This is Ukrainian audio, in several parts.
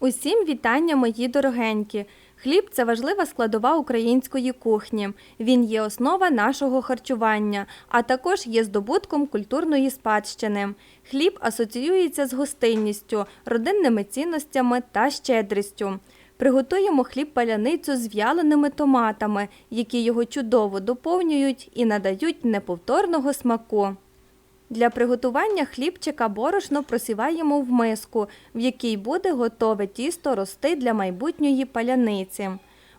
Усім вітання, мої дорогенькі. Хліб це важлива складова української кухні. Він є основа нашого харчування, а також є здобутком культурної спадщини. Хліб асоціюється з гостинністю, родинними цінностями та щедрістю. Приготуємо хліб паляницю з в'яленими томатами, які його чудово доповнюють і надають неповторного смаку. Для приготування хлібчика борошно просіваємо в миску, в якій буде готове тісто рости для майбутньої паляниці.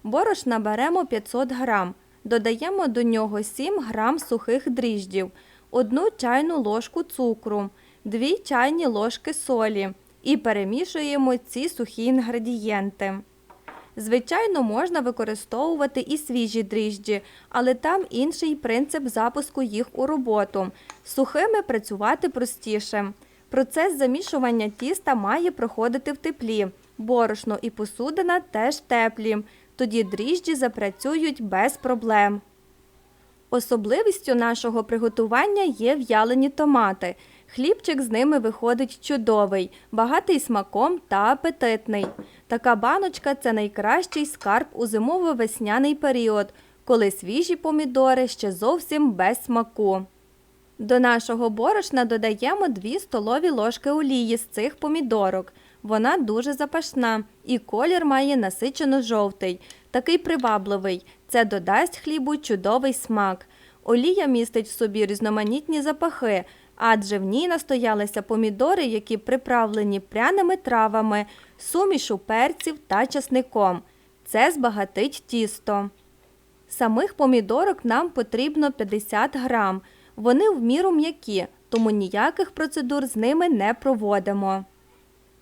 Борошна беремо 500 грам. Додаємо до нього 7 грам сухих дріждів, 1 чайну ложку цукру, 2 чайні ложки солі і перемішуємо ці сухі інгредієнти. Звичайно, можна використовувати і свіжі дріжджі, але там інший принцип запуску їх у роботу. Сухими працювати простіше. Процес замішування тіста має проходити в теплі. Борошно і посудина теж теплі. Тоді дріжджі запрацюють без проблем. Особливістю нашого приготування є в'ялені томати. Хлібчик з ними виходить чудовий, багатий смаком та апетитний. Така баночка це найкращий скарб у зимово-весняний період, коли свіжі помідори ще зовсім без смаку. До нашого борошна додаємо 2 столові ложки олії з цих помідорок. Вона дуже запашна і колір має насичено жовтий, такий привабливий. Це додасть хлібу чудовий смак. Олія містить в собі різноманітні запахи, адже в ній настоялися помідори, які приправлені пряними травами, сумішу перців та часником. Це збагатить тісто. Самих помідорок нам потрібно 50 грам. Вони в міру м'які, тому ніяких процедур з ними не проводимо.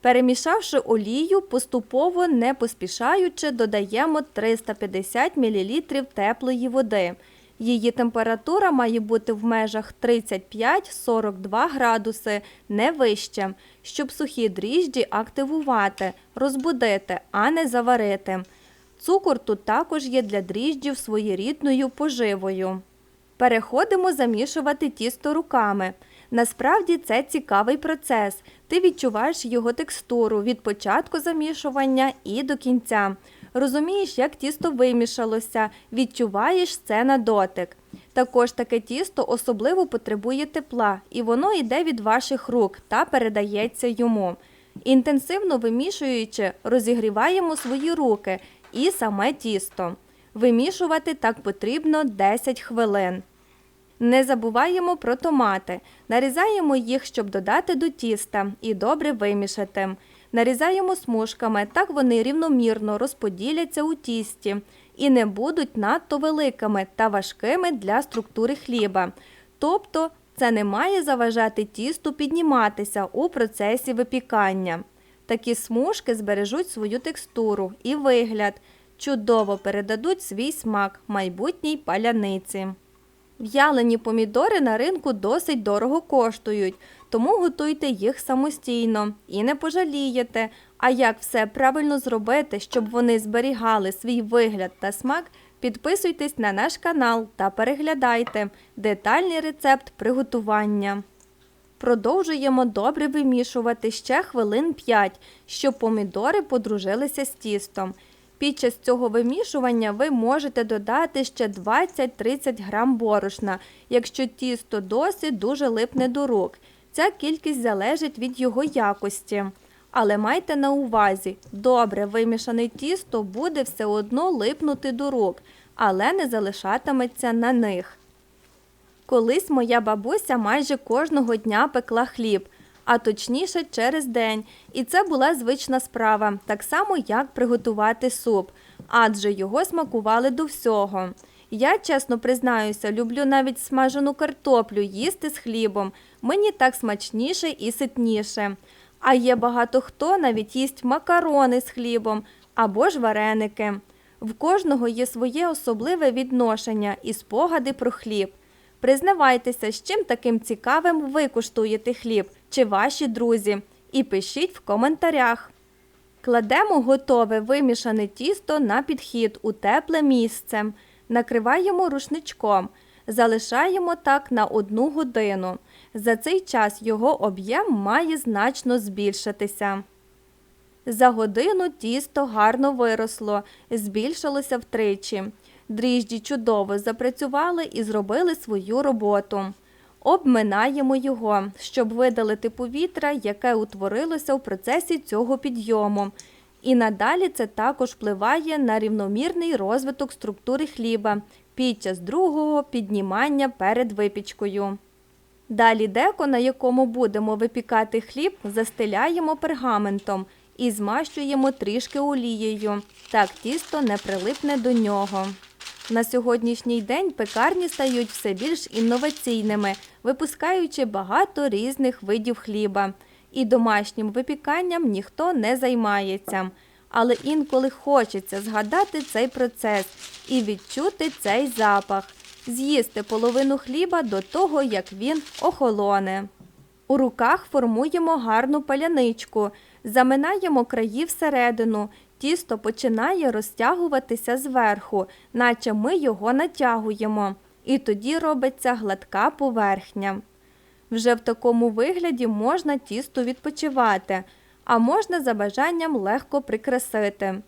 Перемішавши олію, поступово не поспішаючи, додаємо 350 мл теплої води. Її температура має бути в межах 35-42 градуси, не вище, щоб сухі дріжджі активувати, розбудити, а не заварити. Цукор тут також є для дріжджів своєрідною поживою. Переходимо замішувати тісто руками. Насправді це цікавий процес. Ти відчуваєш його текстуру від початку замішування і до кінця. Розумієш, як тісто вимішалося, відчуваєш це на дотик. Також таке тісто особливо потребує тепла, і воно йде від ваших рук та передається йому. Інтенсивно вимішуючи, розігріваємо свої руки і саме тісто. Вимішувати так потрібно 10 хвилин. Не забуваємо про томати. Нарізаємо їх, щоб додати до тіста і добре вимішати. Нарізаємо смужками, так вони рівномірно розподіляться у тісті і не будуть надто великими та важкими для структури хліба. Тобто це не має заважати тісту підніматися у процесі випікання. Такі смужки збережуть свою текстуру і вигляд, чудово передадуть свій смак майбутній паляниці. В'ялені помідори на ринку досить дорого коштують, тому готуйте їх самостійно і не пожалієте. А як все правильно зробити, щоб вони зберігали свій вигляд та смак, підписуйтесь на наш канал та переглядайте детальний рецепт приготування. Продовжуємо добре вимішувати ще хвилин 5, щоб помідори подружилися з тістом. Під час цього вимішування ви можете додати ще 20-30 грам борошна, якщо тісто досі дуже липне до рук. Ця кількість залежить від його якості. Але майте на увазі, добре вимішане тісто буде все одно липнути до рук, але не залишатиметься на них. Колись моя бабуся майже кожного дня пекла хліб, а точніше через день. І це була звична справа, так само як приготувати суп, адже його смакували до всього. Я, чесно признаюся, люблю навіть смажену картоплю їсти з хлібом. Мені так смачніше і ситніше. А є багато хто навіть їсть макарони з хлібом або ж вареники. В кожного є своє особливе відношення і спогади про хліб. Признавайтеся, з чим таким цікавим ви куштуєте хліб чи ваші друзі, і пишіть в коментарях. Кладемо готове вимішане тісто на підхід у тепле місце, накриваємо рушничком, залишаємо так на одну годину. За цей час його об'єм має значно збільшитися. За годину тісто гарно виросло, збільшилося втричі. Дріжджі чудово запрацювали і зробили свою роботу. Обминаємо його, щоб видалити повітря, яке утворилося в процесі цього підйому. І надалі це також впливає на рівномірний розвиток структури хліба під час другого піднімання перед випічкою. Далі деко, на якому будемо випікати хліб, застеляємо пергаментом і змащуємо трішки олією. Так тісто не прилипне до нього. На сьогоднішній день пекарні стають все більш інноваційними, випускаючи багато різних видів хліба. І домашнім випіканням ніхто не займається. Але інколи хочеться згадати цей процес і відчути цей запах, з'їсти половину хліба до того, як він охолоне. У руках формуємо гарну паляничку, заминаємо краї всередину, тісто починає розтягуватися зверху, наче ми його натягуємо, і тоді робиться гладка поверхня. Вже в такому вигляді можна тісто відпочивати, а можна за бажанням легко прикрасити.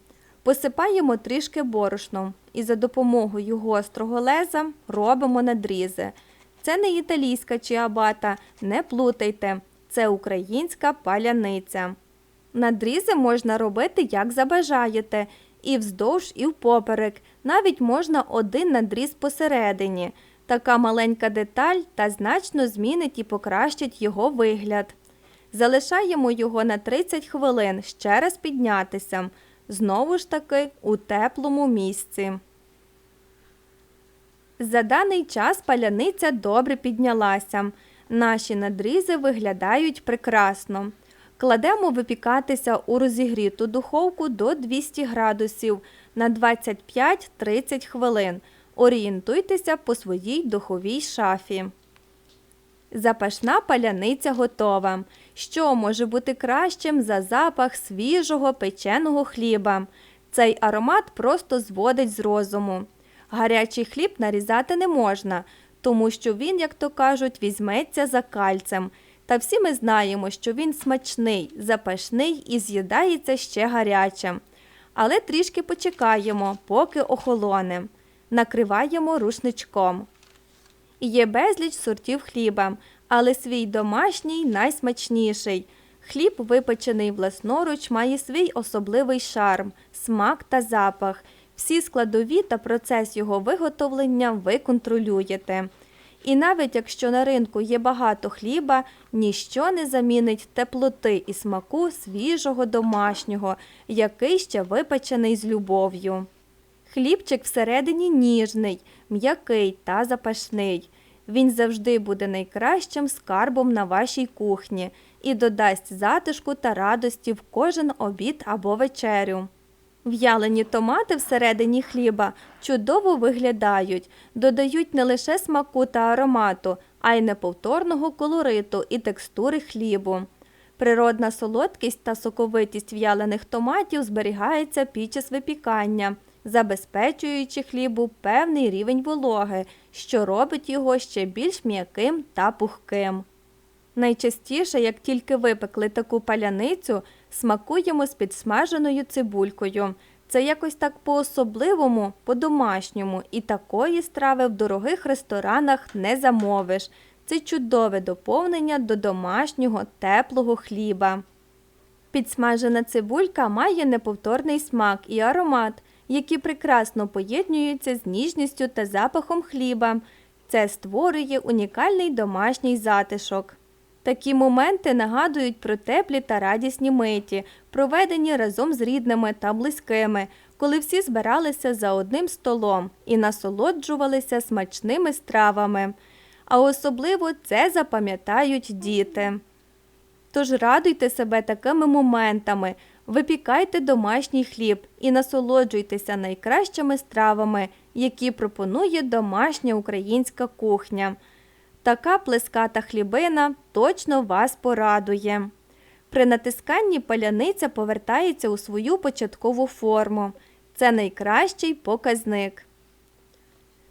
Посипаємо трішки борошном і за допомогою гострого леза робимо надрізи. Це не італійська чиабата, не плутайте, це українська паляниця. Надрізи можна робити як забажаєте, і вздовж, і впоперек. Навіть можна один надріз посередині. Така маленька деталь та значно змінить і покращить його вигляд. Залишаємо його на 30 хвилин ще раз піднятися. Знову ж таки у теплому місці. За даний час паляниця добре піднялася. Наші надрізи виглядають прекрасно. Кладемо випікатися у розігріту духовку до 200 градусів на 25-30 хвилин. Орієнтуйтеся по своїй духовій шафі. Запашна паляниця готова. Що може бути кращим за запах свіжого печеного хліба? Цей аромат просто зводить з розуму. Гарячий хліб нарізати не можна, тому що він, як то кажуть, візьметься за кальцем. Та всі ми знаємо, що він смачний, запашний і з'їдається ще гарячим. Але трішки почекаємо, поки охолоне. Накриваємо рушничком. Є безліч сортів хліба, але свій домашній найсмачніший. Хліб, випечений власноруч, має свій особливий шарм, смак та запах. Всі складові та процес його виготовлення ви контролюєте. І навіть якщо на ринку є багато хліба, ніщо не замінить теплоти і смаку свіжого домашнього, який ще випечений з любов'ю. Хлібчик всередині ніжний, м'який та запашний. Він завжди буде найкращим скарбом на вашій кухні і додасть затишку та радості в кожен обід або вечерю. В'ялені томати всередині хліба чудово виглядають, додають не лише смаку та аромату, а й неповторного колориту і текстури хлібу. Природна солодкість та соковитість в'ялених томатів зберігається під час випікання, забезпечуючи хлібу певний рівень вологи, що робить його ще більш м'яким та пухким. Найчастіше, як тільки випекли таку паляницю, смакуємо з підсмаженою цибулькою. Це якось так по-особливому, по-домашньому, і такої страви в дорогих ресторанах не замовиш. Це чудове доповнення до домашнього теплого хліба. Підсмажена цибулька має неповторний смак і аромат, які прекрасно поєднуються з ніжністю та запахом хліба. Це створює унікальний домашній затишок. Такі моменти нагадують про теплі та радісні миті, проведені разом з рідними та близькими, коли всі збиралися за одним столом і насолоджувалися смачними стравами. А особливо це запам'ятають діти. Тож радуйте себе такими моментами, випікайте домашній хліб і насолоджуйтеся найкращими стравами, які пропонує домашня українська кухня. Така плеската хлібина точно вас порадує. При натисканні паляниця повертається у свою початкову форму. Це найкращий показник.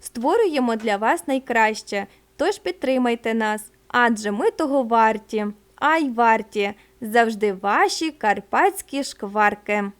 Створюємо для вас найкраще, тож підтримайте нас, адже ми того варті. Ай варті! Завжди ваші карпатські шкварки.